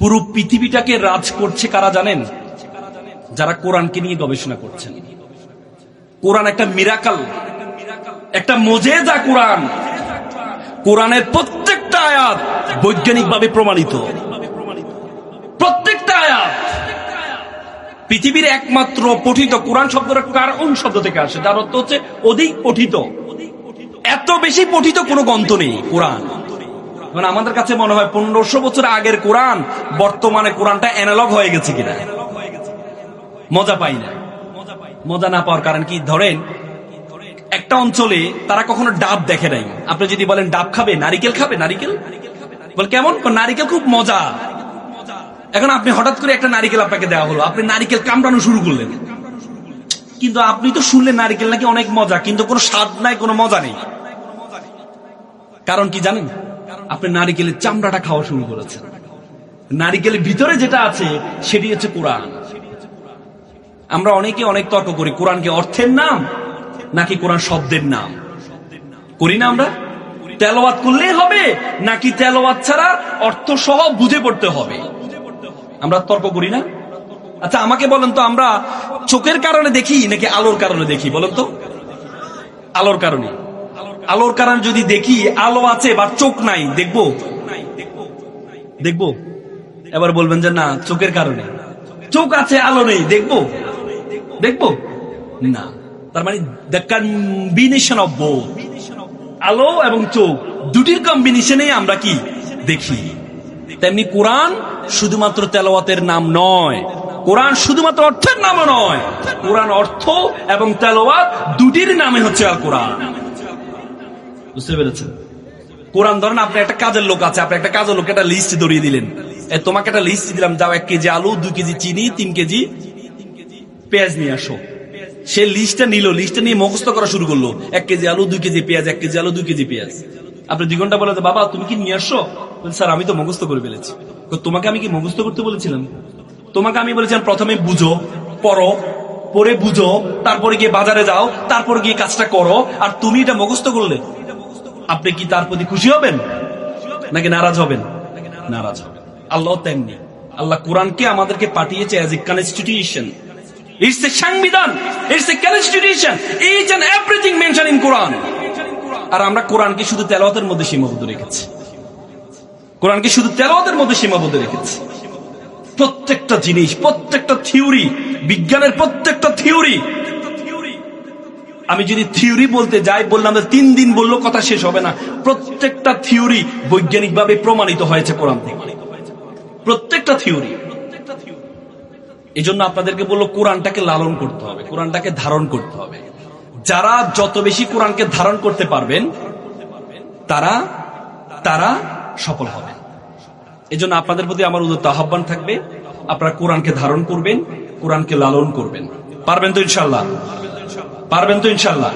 পুরো পৃথিবীটাকে রাজ করছে কারা জানেন? যারা কোরআনকে নিয়ে গবেষণা করছেন। কোরআন একটা মিরাকাল একটা মজেজা কোরআন। কোরআনের প্রত্যেকটা আয়াত বৈজ্ঞানিকভাবে প্রমাণিত। প্রত্যেকটা আয়াত। পৃথিবীর একমাত্র পঠিত কোরআন শব্দটা কারণ শব্দ থেকে আসে? যার অর্থ হচ্ছে অধিক পঠিত। এত বেশি পঠিত কোনো গ্রন্থ নেই কোরআন। মানে আমাদের কাছে মনে হয় পনেরোশো বছর আগের কোরআন, বর্তমানে কোরআনটা অ্যানালগ হয়ে গেছে কিনা? মজা পাই না। মজা না পাওয়ার কারণ কি? ধরেন, একটা অঞ্চলে তারা কখনো ডাব দেখে নাই। আপনি যদি বলেন ডাব খাবে, নারিকেল খাবে, নারিকেল? বল কেমন? নারিকেল খুব মজা। এখন আপনি হঠাৎ করে একটা নারিকেল আপনাকে দেওয়া হলো, আপনি নারিকেল কামড়ানো শুরু করলেন। কিন্তু আপনি তো শুনলেন নারিকেল নাকি অনেক মজা, কিন্তু কোনো স্বাদ নাই, কোনো মজা নেই। কারণ কি জানেন? আপনি নারিকেলের চামড়াটা খাওয়া শুরু করেছেন। নারিকেলের ভিতরে যেটা আছে, সেটি হচ্ছে কোরআন। আমরা অনেকে অনেক তর্ক করি কোরআনকে অর্থের নাম, নাকি কোরআন শব্দের নাম? করি না আমরা? তেলাওয়াত করলেই হবে, নাকি তেলাওয়াত ছাড়া অর্থ সহ বুঝে পড়তে হবে? আমরা তর্ক করি না? আচ্ছা আমাকে বলেন তো, আমরা চোখের কারণে দেখি, নাকি আলোর কারণে দেখি? বলেন তো। আলোর কারণে। আলোর কারণে যদি দেখি, আলো আছে বা চোখ নাই, দেখব? দেখব? এবার বলবেন যে না, চোখের কারণে। চোখ আছে, আলো নেই, দেখব? দেখব? না। তার মানে দ্য কম্বিনেশন অফ বোথ আলো এবং চোখ, দুটির কম্বিনেশনে আমরা কি? দেখি। তেমনি কোরআন শুধুমাত্র তেলাওয়াতের নাম নয়। কোরআন শুধুমাত্র অর্থের নামও নয়। কোরআন অর্থ এবং তেলাওয়াত দুটির নামে হচ্ছে কোরআন বুঝতে পেরেছেন? কোরআন ধরেন আপনি একটা কাজের লোক আছে আপনি একটা কাজের লোক একটা লিস্ট ধরিয়ে দিলেন। তোমাকে একটা লিস্ট দিলাম যাও এক কেজি আলু দুই কেজি চিনি তিন কেজি পেঁয়াজ নিয়ে আসো। সে লিস্টটা নিল লিস্টটা নিয়ে মুখস্থ করা শুরু করল। এক কেজি আলু দুই কেজি পেঁয়াজ এক কেজি আলু দুই কেজি পেঁয়াজ। আপনি দুই ঘণ্টা বলে বাবা তুমি কি নিয়ে বলছে, স্যার আমি তো মুখস্থ করে ফেলেছি। তোমাকে আমি কি মুখস্থ করতে বলেছিলাম? তোমাকে আমি বলেছিলাম প্রথমে বুঝো পড়ো পরে বুঝো তারপরে গিয়ে বাজারে যাও তারপরে গিয়ে কাজটা করো আর তুমি এটা মুখস্থ করলে। আপনি কি তার প্রতি খুশি হবেন? নাকি নারাজ হবেন? নারাজ হবেন। আল্লাহ তেমনি। আল্লাহ কোরআনকে আমাদেরকে পাঠিয়েছে এ কনস্টিটিউশন ইটস এ সংবিধান। It's a constitution everything mention in Quran আর আমরা কোরআনকে শুধু তেলাওয়াতের মধ্যে সীমাবদ্ধ রেখেছি। কোরআনকে শুধু তেলাওয়াতের মধ্যে সীমাবদ্ধ রেখেছি। প্রত্যেকটা জিনিস, প্রত্যেকটা থিওরি, বিজ্ঞানের প্রত্যেকটা থিওরি আমি যদি থিওরি বলতে যাই, বললাম তিন দিন বলল, কথা শেষ হবে না। প্রত্যেকটা থিওরি বৈজ্ঞানিকভাবে প্রমাণিত হয়েছে কোরআন থেকে। প্রত্যেকটা থিওরি। এই জন্য আপনাদেরকে বলল, কোরআনটাকে লালন করতে হবে, কোরআনটাকে ধারণ করতে হবে। যারা যত বেশি কোরআনকে ধারণ করতে পারবেন, তারা তারা সফল হবে। এই জন্য আপনাদের প্রতি আমার উদ্যত আহ্বান থাকবে, আপনারা কোরআনকে ধারণ করবেন, কোরআনকে লালন করবেন। পারবেন তো ইনশাল্লাহ পারবেন তো ইনশাল্লাহ।